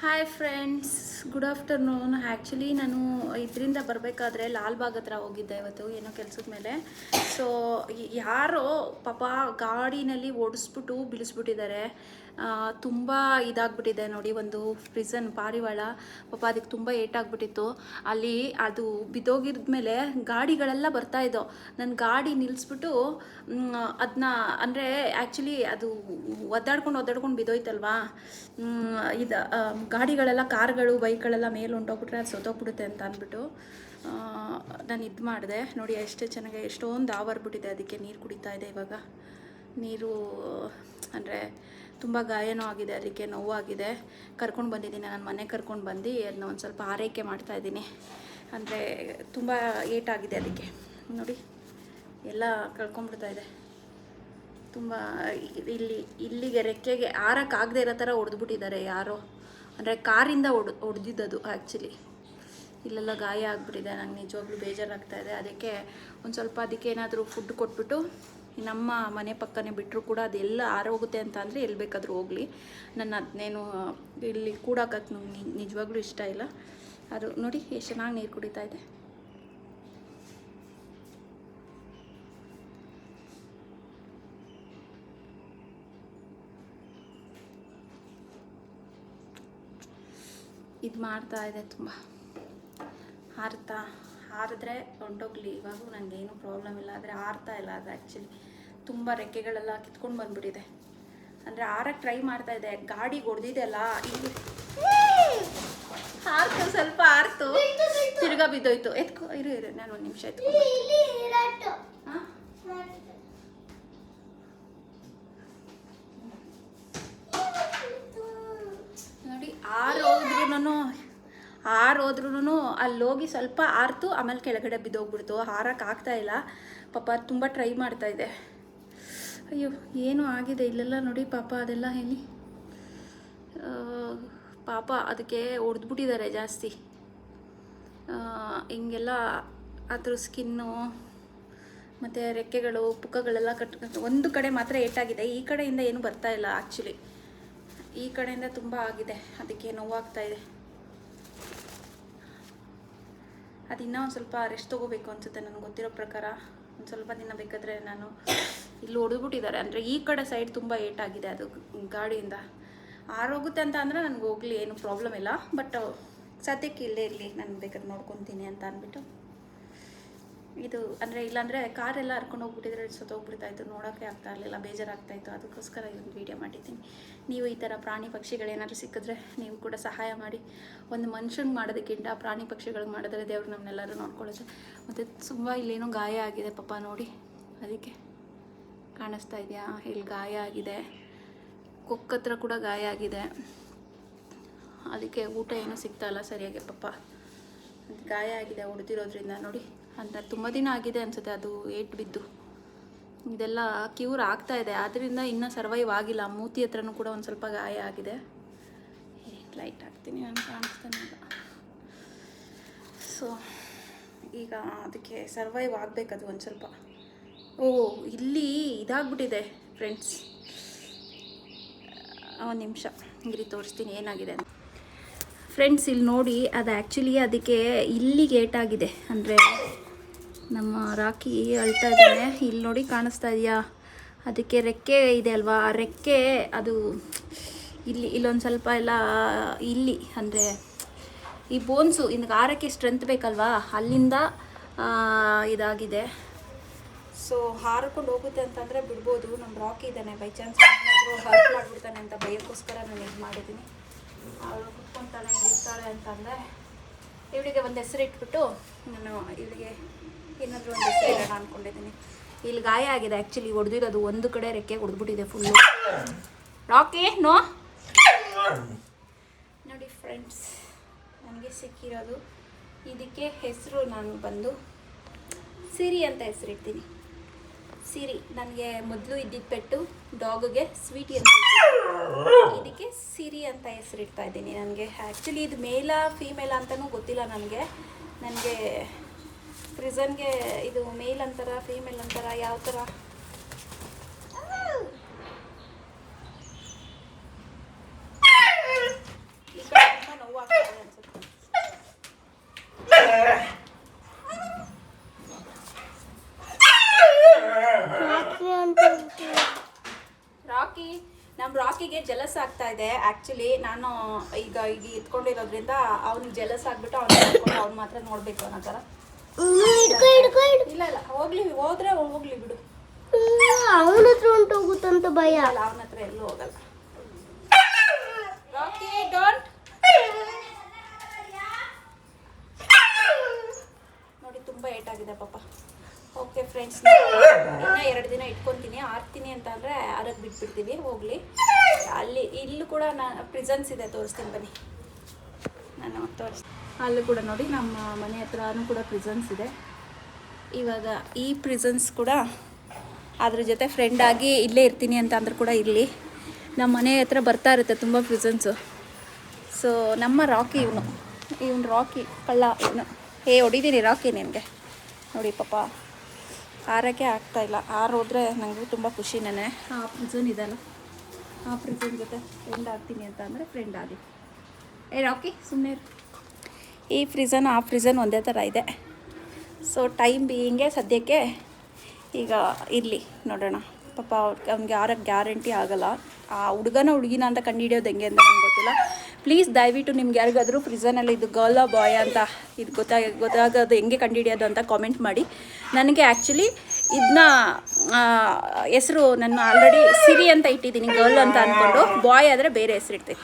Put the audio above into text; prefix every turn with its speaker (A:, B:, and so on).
A: Hi friends good afternoon actually ನಾನು ಇದರಿಂದ ಬರಬೇಕಾದ್ರೆ ಲಾಲ್ಬಾಗ್ ಹತ್ರ ಹೋಗಿದ್ದೆ ಇವತ್ತು, ಏನೋ ಕೆಲಸದ ಮೇಲೆ. ಸೊ ಯಾರೋ ಪಾಪ ಗಾಡಿನಲ್ಲಿ ಓಡಿಸ್ಬಿಟ್ಟು ಬಿಳಿಸ್ಬಿಟ್ಟಿದ್ದಾರೆ. ತುಂಬ ಇದಾಗ್ಬಿಟ್ಟಿದೆ ನೋಡಿ ಒಂದು ಪ್ರಿಸನ್ ಪಾರಿವಾಳ. ಪಾಪ ಅದಕ್ಕೆ ತುಂಬ ಏಟಾಗ್ಬಿಟ್ಟಿತ್ತು. ಅಲ್ಲಿ ಅದು ಬಿದ್ದೋಗಿದ್ಮೇಲೆ ಗಾಡಿಗಳೆಲ್ಲ ಬರ್ತಾ ಇದ್ದೋ. ನನ್ನ ಗಾಡಿ ನಿಲ್ಲಿಸ್ಬಿಟ್ಟು ಅದನ್ನ ಅಂದರೆ ಆ್ಯಕ್ಚುಲಿ ಅದು ಒದ್ದಾಡ್ಕೊಂಡು ಒದ್ದಾಡ್ಕೊಂಡು ಬಿದ್ದೋಯ್ತಲ್ವಾ? ಇದು ಗಾಡಿಗಳೆಲ್ಲ, ಕಾರ್ಗಳು, ಬೈಕ್ಗಳೆಲ್ಲ ಮೇಲೆ ಹೊಂಟೋಗ್ಬಿಟ್ರೆ ಅದು ಸೊತ್ತೋಗ್ಬಿಡುತ್ತೆ ಅಂತ ಅಂದ್ಬಿಟ್ಟು ನಾನು ಇದು ಮಾಡಿದೆ. ನೋಡಿ, ಎಷ್ಟು ಚೆನ್ನಾಗಿ, ಎಷ್ಟೊಂದು ಆವರ್ಬಿಟ್ಟಿದೆ ಅದಕ್ಕೆ ನೀರು ಕುಡಿತಾ ಇದೆ ಇವಾಗ. ನೀರು, ಅಂದರೆ ತುಂಬ ಗಾಯನೂ ಆಗಿದೆ, ಅದಕ್ಕೆ ನೋವಾಗಿದೆ. ಕರ್ಕೊಂಡು ಬಂದಿದ್ದೀನಿ, ನಾನು ಮನೆ ಕರ್ಕೊಂಡು ಬಂದು ಅದನ್ನ ಒಂದು ಸ್ವಲ್ಪ ಆರೈಕೆ ಮಾಡ್ತಾ ಇದ್ದೀನಿ. ಅಂದರೆ ತುಂಬ ಏಟಾಗಿದೆ ಅದಕ್ಕೆ. ನೋಡಿ, ಎಲ್ಲ ಕಳ್ಕೊಂಡ್ಬಿಡ್ತಾ ಇದೆ. ತುಂಬ, ಇಲ್ಲಿ, ಇಲ್ಲಿಗೆ ರೆಕ್ಕೆಗೆ ಆರಕ್ಕಾಗದೇ ಇರೋ ಥರ ಹೊಡೆದ್ಬಿಟ್ಟಿದ್ದಾರೆ ಯಾರೋ. ಅಂದರೆ ಕಾರಿಂದ ಹೊಡ್ ಹೊಡೆದಿದ್ದದು ಆ್ಯಕ್ಚುಲಿ ಇಲ್ಲೆಲ್ಲ ಗಾಯ ಆಗಿಬಿಟ್ಟಿದೆ, ನಂಗೆ ನಿಜವಾಗ್ಲೂ ಬೇಜಾರಾಗ್ತಾ ಇದೆ. ಅದಕ್ಕೆ ಒಂದು ಸ್ವಲ್ಪ ಅದಕ್ಕೆ ಏನಾದರೂ ಫುಡ್ ಕೊಟ್ಬಿಟ್ಟು ನಮ್ಮ ಮನೆ ಪಕ್ಕನೇ ಬಿಟ್ಟರು ಕೂಡ ಅದೆಲ್ಲ ಆರೋಗುತ್ತೆ ಅಂತ ಅಂದರೆ ಎಲ್ಲಿ ಬೇಕಾದರೂ ಹೋಗಲಿ. ನನ್ನ ಅದನ್ನೇನು ಇಲ್ಲಿ ಕೂಡಾಕಕ್ಕೆ ನಿಜವಾಗ್ಲೂ ಇಷ್ಟ ಇಲ್ಲ. ಅದು ನೋಡಿ, ಎಷ್ಟು ಚೆನ್ನಾಗಿ ನೀರು ಕುಡಿತಾ ಇದೆ. ಇದು ಮಾಡ್ತಾ ಇದೆ ತುಂಬ. ಹಾರ್ತಾ ಹಾರಿದ್ರೆ ಹೊಂಟೋಗ್ಲಿ ಇವಾಗೂ ನನಗೇನು ಪ್ರಾಬ್ಲಮ್ ಇಲ್ಲ. ಆದರೆ ಹಾರ್ತಾ ಇಲ್ಲ ಅದು ಆ್ಯಕ್ಚುಲಿ ತುಂಬ ರೆಕ್ಕೆಗಳೆಲ್ಲ ಕಿತ್ಕೊಂಡು ಬಂದ್ಬಿಟ್ಟಿದೆ. ಅಂದರೆ ಹಾರಕ್ಕೆ ಟ್ರೈ ಮಾಡ್ತಾ ಇದೆ. ಗಾಡಿ ಹೊಡೆದಿದೆಲ್ಲ ಇಲ್ಲಿ. ಹಾರ್ತು ಸ್ವಲ್ಪ ಹಾರ್ತು ತಿರ್ಗಾ ಬಿದ್ದೋಯ್ತು. ಎತ್ಕೊ ಇರು ಇರು. ನಾನು ಒಂದು ನಿಮಿಷ ಎತ್ಕೊ ಹಾಂ ನೋಡಿ ಆರು ಹೋದ್ರೂ ಆರು ಅಲ್ಲೋಗಿ ಸ್ವಲ್ಪ ಆರ್ತು, ಆಮೇಲೆ ಕೆಳಗಡೆ ಬಿದ್ದೋಗ್ಬಿಡ್ತು. ಹಾರಕ್ಕೆ ಆಗ್ತಾ ಇಲ್ಲ. ಪಾಪ ತುಂಬ ಟ್ರೈ ಮಾಡ್ತಾ ಇದೆ. ಅಯ್ಯೋ, ಏನು ಆಗಿದೆ ಇಲ್ಲೆಲ್ಲ ನೋಡಿ ಪಾಪ ಅದೆಲ್ಲ ಹೇಳಿ. ಪಾಪ ಅದಕ್ಕೆ ಹೊಡೆದ್ಬಿಟ್ಟಿದ್ದಾರೆ ಜಾಸ್ತಿ. ಹಿಂಗೆಲ್ಲ ಅದ್ರ ಸ್ಕಿನ್ನು ಮತ್ತು ರೆಕ್ಕೆಗಳು, ಪುಕ್ಕಗಳೆಲ್ಲ ಕಟ್, ಒಂದು ಕಡೆ ಮಾತ್ರ ಏಟಾಗಿದೆ. ಈ ಕಡೆಯಿಂದ ಏನು ಬರ್ತಾ ಇಲ್ಲ ಆ್ಯಕ್ಚುಲಿ ಈ ಕಡೆಯಿಂದ ತುಂಬ ಆಗಿದೆ. ಅದಕ್ಕೆ ನೋವಾಗ್ತಾ ಇದೆ. ಅದು ಇನ್ನೂ ಒಂದು ಸ್ವಲ್ಪ ರೆಸ್ಟ್ ತೊಗೋಬೇಕು ಅನಿಸುತ್ತೆ ನನಗೆ ಗೊತ್ತಿರೋ ಪ್ರಕಾರ. ಒಂದು ಸ್ವಲ್ಪ ದಿನ ಬೇಕಾದರೆ ನಾನು ಇಲ್ಲಿ ಹೊಡೆದ್ಬಿಟ್ಟಿದ್ದಾರೆ ಅಂದರೆ ಈ ಕಡೆ ಸೈಡ್ ತುಂಬ ಏಟಾಗಿದೆ ಅದು ಗಾಡಿಯಿಂದ. ಆರೋಗುತ್ತೆ ಅಂತ ಅಂದರೆ ನನಗೆ ಹೋಗಲಿ, ಏನು ಪ್ರಾಬ್ಲಮ್ ಇಲ್ಲ. ಬಟ್ ಸದ್ಯಕ್ಕೆ ಇಲ್ಲೇ ಇರಲಿ. ನಾನು ಬೇಕಾದ್ರೆ ನೋಡ್ಕೊತೀನಿ ಅಂತ ಅಂದ್ಬಿಟ್ಟು ಇದು ಅಂದರೆ ಇಲ್ಲಾಂದರೆ ಕಾರೆಲ್ಲ ಹರ್ಕೊಂಡು ಹೋಗ್ಬಿಟ್ಟಿದ್ರೆ ಸತ್ತೋಗ್ಬಿಡ್ತಾ ಇತ್ತು. ನೋಡೋಕ್ಕೆ ಆಗ್ತಾ ಇರಲಿಲ್ಲ, ಬೇಜಾರಾಗ್ತಾ ಇತ್ತು. ಅದಕ್ಕೋಸ್ಕರ ಇದೊಂದು ವೀಡಿಯೋ ಮಾಡಿದ್ದೀನಿ. ನೀವು ಈ ಥರ ಪ್ರಾಣಿ ಪಕ್ಷಿಗಳೇನಾದ್ರೂ ಸಿಕ್ಕಿದ್ರೆ ನೀವು ಕೂಡ ಸಹಾಯ ಮಾಡಿ. ಒಂದು ಮನುಷ್ಯನ ಮಾಡೋದಕ್ಕಿಂತ ಪ್ರಾಣಿ ಪಕ್ಷಿಗಳಿಗೆ ಮಾಡಿದ್ರೆ ದೇವ್ರು ನಮ್ಮನ್ನೆಲ್ಲರೂ ನೋಡ್ಕೊಳ್ಳುತ್ತೆ. ಮತ್ತು ತುಂಬ ಇಲ್ಲೇನೋ ಗಾಯ ಆಗಿದೆ ಪಾಪ ನೋಡಿ. ಅದಕ್ಕೆ ಕಾಣಿಸ್ತಾ ಇದೆಯಾ? ಇಲ್ಲಿ ಗಾಯ ಆಗಿದೆ. ಕೊಕ್ಕತ್ರ ಕೂಡ ಗಾಯ ಆಗಿದೆ. ಅದಕ್ಕೆ ಊಟ ಏನೂ ಸಿಗ್ತಾ ಇಲ್ಲ ಸರಿಯಾಗಿ ಪಾಪ. ಗಾಯ ಆಗಿದೆ ಹೊಡೆದಿರೋದ್ರಿಂದ ನೋಡಿ. ಅಂತ ತುಂಬ ದಿನ ಆಗಿದೆ ಅನಿಸುತ್ತೆ ಅದು ಏಟ್ ಬಿದ್ದು. ಇದೆಲ್ಲ ಕ್ಯೂರ್ ಆಗ್ತಾ ಇದೆ. ಆದ್ದರಿಂದ ಇನ್ನೂ ಸರ್ವೈವ್ ಆಗಿಲ್ಲ. ಮೂತಿ ಹತ್ರನೂ ಕೂಡ ಒಂದು ಸ್ವಲ್ಪ ಗಾಯ ಆಗಿದೆ. ಲೈಟ್ ಹಾಕ್ತೀನಿ ಅಂತ ಕಾಣಿಸ್ತಾನೆ ಇಲ್ಲ ಸೊ ಈಗ ಅದಕ್ಕೆ ಸರ್ವೈವ್ ಆಗಬೇಕದು ಒಂದು ಸ್ವಲ್ಪ. ಓ, ಇಲ್ಲಿ ಇದಾಗ್ಬಿಟ್ಟಿದೆ ಫ್ರೆಂಡ್ಸ್. ಒಂದು ನಿಮಿಷ. ಇರಿ, ತೋರಿಸ್ತೀನಿ ಏನಾಗಿದೆ ಅಂತ. ಫ್ರೆಂಡ್ಸ್, ಇಲ್ಲಿ ನೋಡಿ, ಅದು ಆ್ಯಕ್ಚುಲಿ ಅದಕ್ಕೆ ಇಲ್ಲಿಗೆ ಏಟಾಗಿದೆ ಅಂದರೆ ನಮ್ಮ ರಾಕಿ ಅಳ್ತಾ ಇದ್ದಾನೆ. ಇಲ್ಲಿ ನೋಡಿ ಕಾಣಿಸ್ತಾ ಇದೆಯಾ? ಅದಕ್ಕೆ ರೆಕ್ಕೆ ಇದೆ ಅಲ್ವಾ? ಆ ರೆಕ್ಕೆ ಅದು ಇಲ್ಲಿ ಇಲ್ಲೊಂದು ಸ್ವಲ್ಪ ಎಲ್ಲ ಇಲ್ಲಿ ಅಂದರೆ ಈ ಬೋನ್ಸು ಇನ್ನು ಆರಕ್ಕೆ ಸ್ಟ್ರೆಂತ್ ಬೇಕಲ್ವಾ? ಅಲ್ಲಿಂದ ಇದಾಗಿದೆ. ಸೊ ಹಾರ್ಕೊಂಡು ಹೋಗುತ್ತೆ ಅಂತಂದರೆ ಬಿಡ್ಬೋದು. ನಮ್ಮ ರಾಕಿ ಇದ್ದಾನೆ ಬೈ ಚಾನ್ಸ್ ಏನಾದರೂ ಮಾಡಿಬಿಡ್ತಾನೆ ಅಂತ ಭಯಕ್ಕೋಸ್ಕರ ನಾನು ಇದು ಮಾಡಿದ್ದೀನಿ. ಅವಳು ಕುತ್ಕೊತಾಳೆ ಇರ್ತಾಳೆ ಅಂತಂದರೆ, ಇವಳಿಗೆ ಒಂದು ಹೆಸರು ಇಟ್ಬಿಟ್ಟು ನಾನು ಇವಳಿಗೆ ಏನಾದರೂ ಒಂದು ಹೆಸರು ಇಲ್ಲಿ ಗಾಯ ಆಗಿದೆ ಆ್ಯಕ್ಚುಲಿ ಹೊಡೆದಿರೋದು ಒಂದು ಕಡೆ ರೆಕ್ಕೆ ಹೊಡೆದ್ಬಿಟ್ಟಿದೆ ಫುಲ್ಲು ರಾಕಿ ನೋ ನೋಡಿ ಫ್ರೆಂಡ್ಸ್ ನನಗೆ ಸಿಕ್ಕಿರೋದು. ಇದಕ್ಕೆ ಹೆಸರು ನಾನು ಬಂದು ಸಿರಿ ಅಂತ ಹೆಸರಿಡ್ತೀನಿ. ಸಿರಿ, ನನಗೆ ಮೊದಲು ಇದ್ದಿದ್ದ ಪೆಟ್ಟು ಡಾಗ್ಗೆ ಸ್ವೀಟಿ ಅಂತ. ಇದಕ್ಕೆ ಸಿರಿ ಅಂತ ಹೆಸರಿಡ್ತಾ ಇದ್ದೀನಿ ನನಗೆ. ಆ್ಯಕ್ಚುಲಿ ಇದು ಮೇಲ ಫೀಮೇಲ ಅಂತಲೂ ಗೊತ್ತಿಲ್ಲ ನನಗೆ. ನನಗೆ ಪ್ರಿಸನ್ಗೆ ಇದು ಮೇಲ್ ಅಂತಾರ ಫೀಮೇಲ್ ಅಂತಾರ ಯಾವ ಥರ ರಾಕಿ ನಮ್ಮ ರಾಕಿಗೆ ಜಲಸ್ ಆಗ್ತಾ ಇದೆ. ಆಕ್ಚುಲಿ ನಾನು ಈಗ ಈಗ ಇಟ್ಕೊಂಡಿರೋದ್ರಿಂದ ಅವ್ನಿಗೆ ಜಲಸ್ ಆಗಿಬಿಟ್ಟು ಅವ್ನು ಅವ್ನು ಮಾತ್ರ ನೋಡಬೇಕು ಅನ್ನೋ ಥರ
B: ಹಿಡ್ಕೊ ಹಿಡ್ಕೊ ಹಿಡ್ಕೊ.
A: ಇಲ್ಲ ಇಲ್ಲ ಹೋಗ್ಲಿ ಹೋದ್ರೆ ಹೋಗ್ಲಿ ಬಿಡು.
B: ಅವನ ಹತ್ರ ಹೊಂಟೋಗುತ್ತಂತ ಭಯ.
A: ಅಲ್ಲ ಅವನ ಹತ್ರ ಎಲ್ಲೂ ಹೋಗಲ್ಲ. ಡೋಂಟ್ ನೋಡಿ ತುಂಬ ಏಟಾಗಿದೆ ಪಾಪ. ಓಕೆ ಫ್ರೆಂಡ್ಸ್ ಇನ್ನ ಎರಡು ದಿನ ಇಟ್ಕೊತೀನಿ. ಆರ್ತೀನಿ ಅಂತ ಅಂದರೆ ಆರಕ್ಕೆ ಬಿಟ್ಬಿಡ್ತೀವಿ ಹೋಗಲಿ. ಅಲ್ಲಿ ಇಲ್ಲೂ ಕೂಡ ನಾನು ಪ್ರಿಸನ್ಸ್ ಇದೆ ತೋರಿಸ್ತೀನಿ ಬನ್ನಿ. ನಾನು ತೋರಿಸ್ತೀನಿ. ಅಲ್ಲೂ ಕೂಡ ನೋಡಿ, ನಮ್ಮ ಮನೆ ಹತ್ರನೂ ಕೂಡ ಪ್ರಿಸನ್ಸ್ ಇದೆ. ಇವಾಗ ಈ ಪ್ರಿಸನ್ಸ್ ಕೂಡ ಅದ್ರ ಜೊತೆ ಫ್ರೆಂಡ್ ಆಗಿ ಇಲ್ಲೇ ಇರ್ತೀನಿ ಅಂತ ಅಂದ್ರೂ ಕೂಡ ಇಲ್ಲಿ ನಮ್ಮ ಮನೆ ಹತ್ರ ಬರ್ತಾ ಇರುತ್ತೆ ತುಂಬ ಪ್ರಿಸನ್ಸು. ಸೊ ನಮ್ಮ ರಾಕಿ ಇವನು. ಇವನು ರಾಕಿ, ಕಳ್ಳ ಇವನು. ಏ ಹೊಡಿದೀನಿ ರಾಕಿ ನಿನಗೆ. ನೋಡಿ ಪಾಪ ಆಗ್ತಾ ಇಲ್ಲ. ಆರು ಹೋದ್ರೆ ನನಗೂ ತುಂಬ ಖುಷಿ ನಾನೆ. ಆ ಪ್ರಿಸನ್ ಇದಲ್ಲ ಆ ಪ್ರಿಸನ್ ಜೊತೆ ಫ್ರೆಂಡ್ ಆಗ್ತೀನಿ ಅಂತ ಅಂದರೆ ಫ್ರೆಂಡ್ ಆಗಿ. ಏ, ರಾಕಿ ಸುಮ್ಮನೆ ಈ ಫ್ರಿಜನ್, ಆ ಫ್ರಿಜನ್ ಒಂದೇ ಥರ ಇದೆ. ಸೊ ಟೈಮ್ ಬೀಯಿಂಗೆ ಸದ್ಯಕ್ಕೆ ಈಗ ಇರಲಿ. ನೋಡೋಣ. ಪಾಪ ಅವ್ನಿಗೆ ಯಾರ ಗ್ಯಾರಂಟಿ ಆಗಲ್ಲ. ಆ ಹುಡುಗನ ಹುಡುಗಿನ ಅಂತ ಕಂಡುಹಿಡಿಯೋದು ಹೆಂಗೆ ಅಂತ ನಂಗೆ ಗೊತ್ತಿಲ್ಲ. ಪ್ಲೀಸ್ ದಯವಿಟ್ಟು ನಿಮ್ಗೆ ಯಾರಿಗಾದರೂ ಫ್ರಿಜನಲ್ಲಿ ಇದು ಗರ್ಲ ಬಾಯ್ ಅಂತ ಇದು ಗೊತ್ತಾಗ, ಗೊತ್ತಾಗೋದು ಹೆಂಗೆ ಕಂಡುಹಿಡಿಯೋದು ಅಂತ ಕಾಮೆಂಟ್ ಮಾಡಿ. ನನಗೆ ಆ್ಯಕ್ಚುಲಿ ಇದನ್ನ ಹೆಸರು ನಾನು ಆಲ್ರೆಡಿ ಸಿರಿ ಅಂತ ಇಟ್ಟಿದ್ದೀನಿ ಗರ್ಲ್ ಅಂತ ಅಂದ್ಕೊಂಡು ಬಾಯ್ ಆದರೆ ಬೇರೆ ಹೆಸರು ಇಡ್ತೀನಿ.